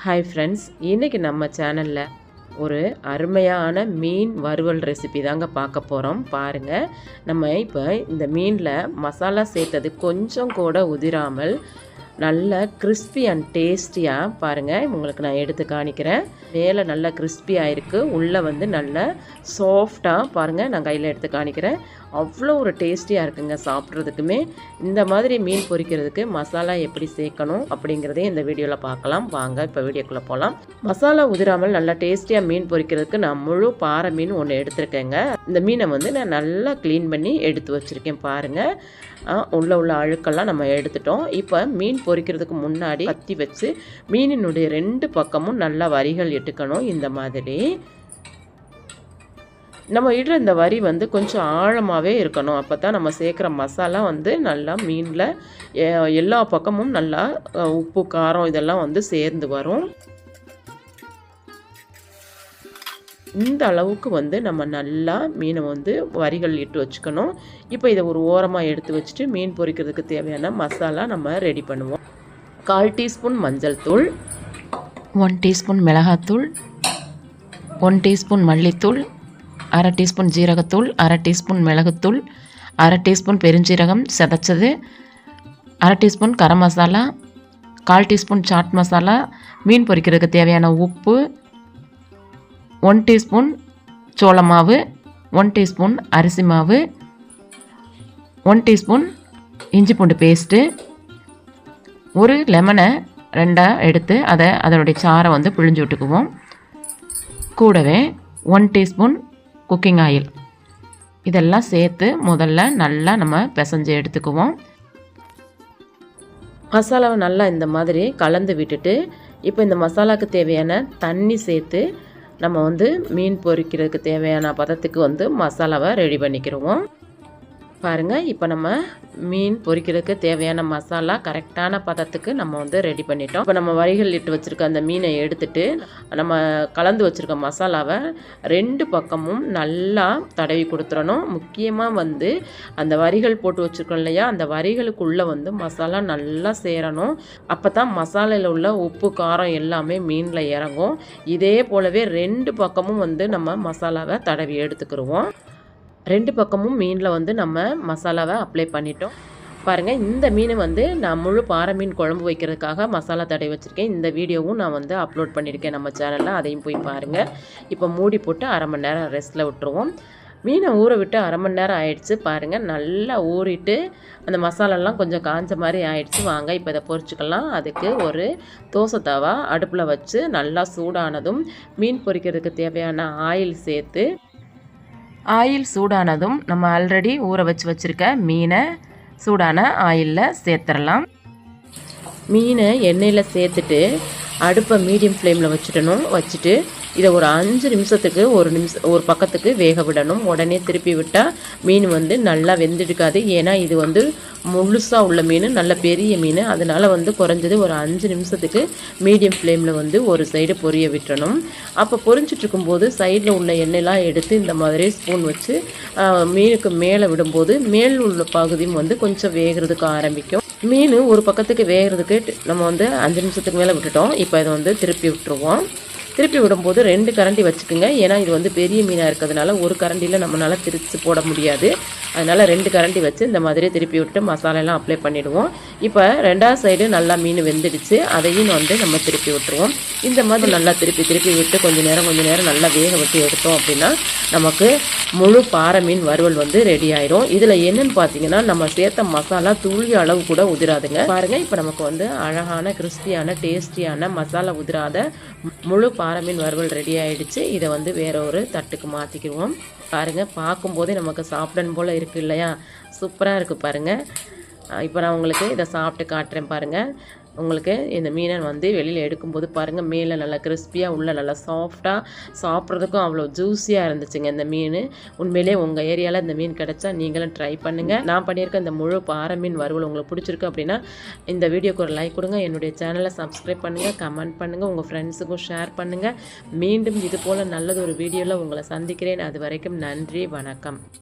Hi friends இன்றைக்கி நம்ம சேனலில் ஒரு அருமையான மீன் வறுவல் ரெசிபி தாங்க பார்க்க போகிறோம் பாருங்கள் நம்ம இப்போ இந்த மீனில் மசாலா சேர்த்தது கொஞ்சம் கூட உதிராமல் நல்ல கிறிஸ்பி அண்ட் டேஸ்டியாக பாருங்கள் உங்களுக்கு நான் எடுத்து காணிக்கிறேன். மேலே நல்லா கிறிஸ்பியாக இருக்குது உள்ளே வந்து நல்ல சாஃப்டாக பாருங்கள் நான் கையில் எடுத்து காணிக்கிறேன். அவ்வளோ ஒரு டேஸ்டியாக இருக்குங்க சாப்பிட்றதுக்குமே. இந்த மாதிரி மீன் பொரிக்கிறதுக்கு மசாலா எப்படி சேர்க்கணும் அப்படிங்கிறதையும் இந்த வீடியோவில் பார்க்கலாம். வாங்க இப்போ வீடியோக்குள்ளே போகலாம் மசாலா உதிராமல் நல்லா டேஸ்டியாக மீன் பொரிக்கிறதுக்கு நான் முழு பாறை மீன் ஒன்று எடுத்திருக்கேங்க. இந்த மீனை வந்து நான் நல்லா க்ளீன் பண்ணி எடுத்து வச்சுருக்கேன் பாருங்கள் உள்ள உள்ள அழுக்கெல்லாம் நம்ம எடுத்துட்டோம். இப்போ மீன் பொரிக்கிறதுக்கு முன்னாடி கத்தி வச்சு மீனினுடைய ரெண்டு பக்கமும் நல்லா வரிகள் இட்டுக்கணும் இந்த மாதிரி. நம்ம இடுற இந்த வரி வந்து கொஞ்சம் ஆழமாகவே இருக்கணும். அப்போ தான் நம்ம சேர்க்குற மசாலா வந்து நல்லா மீனில் எல்லா பக்கமும் நல்லா உப்பு காரம் இதெல்லாம் வந்து சேர்ந்து வரும். இந்த அளவுக்கு வந்து நம்ம நல்லா மீனை வந்து வரிகள் இட்டு வச்சுக்கணும். இப்போ இதை ஒரு ஓரமாக எடுத்து வச்சுட்டு மீன் பொரிக்கிறதுக்கு தேவையான மசாலா நம்ம ரெடி பண்ணுவோம். கால் டீஸ்பூன் மஞ்சள் தூள். ஒன் டீஸ்பூன் மிளகாத்தூள். ஒன் டீஸ்பூன் மல்லித்தூள். அரை டீஸ்பூன் ஜீரகத்தூள். அரை டீஸ்பூன் மிளகுத்தூள். அரை டீஸ்பூன் பெருஞ்சீரகம் செதைச்சது. அரை டீஸ்பூன் கரம் மசாலா. கால் டீஸ்பூன் சாட் மசாலா. மீன் பொரிக்கிறதுக்கு தேவையான உப்பு. ஒன் டீஸ்பூன் சோள மாவு ஒன் டீஸ்பூன் அரிசி மாவு ஒன் டீஸ்பூன் இஞ்சி பூண்டு பேஸ்ட்டு ஒரு லெமனை ரெண்டாக எடுத்து அதை அதனுடைய சாரை வந்து பிழிஞ்சு விட்டுக்குவோம். கூடவே ஒன் டீஸ்பூன் குக்கிங் ஆயில் இதெல்லாம் சேர்த்து முதல்ல நல்லா நம்ம பிசைஞ்சு எடுத்துக்குவோம். மசாலாவை நல்லா இந்த மாதிரி கலந்து விட்டுட்டு இப்போ இந்த மசாலாவுக்கு தேவையான தண்ணி சேர்த்து நம்ம வந்து மீன் பொரிக்கிறதுக்கு தேவையான பதத்துக்கு வந்து மசாலாவை ரெடி பண்ணிக்கிறோம் பாருங்கள் இப்போ நம்ம மீன் பொரிக்கிறதுக்கு தேவையான மசாலா கரெக்டான பதத்துக்கு நம்ம வந்து ரெடி பண்ணிட்டோம். இப்போ நம்ம வரிகள் இட்டு வச்சுருக்க அந்த மீனை எடுத்துட்டு நம்ம கலந்து வச்சுருக்க மசாலாவை ரெண்டு பக்கமும் நல்லா தடவி கொடுத்துடணும். முக்கியமாக வந்து அந்த வரிகள் போட்டு வச்சுருக்கோம் இல்லையா அந்த வரிகளுக்குள்ளே வந்து மசாலா நல்லா சேரணும். அப்போ தான் மசாலையில் உள்ள உப்பு காரம் எல்லாமே மீனில் இறங்கும். இதே போலவே ரெண்டு பக்கமும் வந்து நம்ம மசாலாவை தடவி எடுத்துக்கிடுவோம் ரெண்டு பக்கமும் மீனில் வந்து நம்ம மசாலாவை அப்ளை பண்ணிட்டோம். பாருங்கள் இந்த மீன் வந்து நான் முழு பாறை மீன் குழம்பு வைக்கிறதுக்காக மசாலா தடை வச்சுருக்கேன். இந்த வீடியோவும் நான் வந்து அப்லோட் பண்ணியிருக்கேன் நம்ம சேனலில் அதையும் போய் பாருங்கள் இப்போ மூடி போட்டு அரை மணி நேரம் ரெஸ்ட்டில் விட்டுருவோம். மீனை ஊற விட்டு அரை மணி நேரம் ஆயிடுச்சு. பாருங்கள் நல்லா ஊறிட்டு அந்த மசாலாலாம் கொஞ்சம் காஞ்ச மாதிரி ஆயிடுச்சு. வாங்க இப்போ இதை பொரிச்சுக்கலாம் அதுக்கு ஒரு தோசை தவா அடுப்பில் வச்சு நல்லா சூடானதும் மீன் பொரிக்கிறதுக்கு தேவையான ஆயில் சேர்த்து ஆயில் சூடானதும் நம்ம ஆல்ரெடி ஊற வச்சு வச்சுருக்க மீனை சூடான ஆயிலில் சேர்த்துடலாம் மீனை எண்ணெயில் சேர்த்துட்டு அடுப்பை மீடியம் ஃப்ளேமில் வச்சுட்டணும் வச்சுட்டு இதை ஒரு அஞ்சு நிமிஷத்துக்கு ஒரு நிமிஷம் ஒரு பக்கத்துக்கு வேக விடணும். உடனே திருப்பி விட்டால் மீன் வந்து நல்லா வெந்துடுக்காது. ஏன்னா இது வந்து முழுசாக உள்ள மீன் நல்ல பெரிய மீன். அதனால் வந்து குறைஞ்சது ஒரு அஞ்சு நிமிஷத்துக்கு மீடியம் ஃப்ளேமில் வந்து ஒரு சைடு பொரிய விட்டுறணும் அப்போ பொரிஞ்சிட்டு போது சைடில் உள்ள எண்ணெய்லாம் எடுத்து இந்த மாதிரி ஸ்பூன் வச்சு மீனுக்கு மேலே விடும்போது மேல் உள்ள பகுதியும் வந்து கொஞ்சம் வேகிறதுக்கு ஆரம்பிக்கும். மீன் ஒரு பக்கத்துக்கு வேகிறதுக்கு நம்ம வந்து அஞ்சு நிமிஷத்துக்கு மேலே விட்டுட்டோம். இப்போ இதை வந்து திருப்பி விட்டுருவோம். திருப்பி விடும்போது ரெண்டு கரண்டி வச்சுக்கோங்க. ஏன்னா இது வந்து பெரிய மீனாக இருக்கிறதுனால ஒரு கரண்டியில் நம்மளால் திரித்து போட முடியாது. அதனால் ரெண்டு கரண்டி வச்சு இந்த மாதிரி திருப்பி விட்டு மசாலாலாம் அப்ளை பண்ணிவிடுவோம் இப்போ ரெண்டாவது சைடு நல்லா மீன் வெந்துடுச்சு. அதையும் வந்து நம்ம திருப்பி விட்டுருவோம். இந்த மாதிரி நல்லா திருப்பி திருப்பி விட்டு கொஞ்சம் நேரம் கொஞ்சம் நேரம் நல்லா வேக விட்டு எடுத்தோம் அப்படின்னா நமக்கு முழு பாறை மீன் வறுவல் வந்து ரெடி ஆயிரும். இதில் என்னன்னு பார்த்தீங்கன்னா நம்ம சேர்த்த மசாலா துளி அளவு கூட உதிராதுங்க. பாருங்கள் இப்போ நமக்கு வந்து அழகான கிறிஸ்பியான டேஸ்டியான மசாலா உதிராத முழு பாறை மீன் வறுவல் ரெடி ஆகிடுச்சு இதை வந்து வேற ஒரு தட்டுக்கு மாற்றிக்கிடுவோம் பாருங்கள் பார்க்கும்போதே நமக்கு சாப்பிடணும் போல் இருக்குது இல்லையா? சூப்பராக இருக்குது பாருங்கள் இப்போ நான் உங்களுக்கு இதை சாப்பிட்டு காட்டுறேன் பாருங்கள் உங்களுக்கு இந்த மீனை வந்து வெளியில் எடுக்கும்போது பாருங்கள் மேலே நல்லா கிறிஸ்பியாக உள்ள நல்லா சாஃப்டாக சாப்பிட்றதுக்கும் அவ்வளோ ஜூஸியாக இருந்துச்சுங்க இந்த மீன். உண்மையிலே உங்கள் ஏரியாவில் இந்த மீன் கிடச்சா நீங்களும் ட்ரை பண்ணுங்கள் நான் பண்ணியிருக்க இந்த முழு பாறை மீன் வறுவல் உங்களுக்கு பிடிச்சிருக்கு அப்படின்னா இந்த வீடியோக்கு ஒரு லைக் கொடுங்க. என்னுடைய சேனலை சப்ஸ்கிரைப் பண்ணுங்கள் கமெண்ட் பண்ணுங்கள் உங்கள் ஃப்ரெண்ட்ஸுக்கும் ஷேர் பண்ணுங்கள் மீண்டும் இது போல் நல்லது ஒரு வீடியோவில் உங்களை சந்திக்கிறேன். அது வரைக்கும் நன்றி வணக்கம்.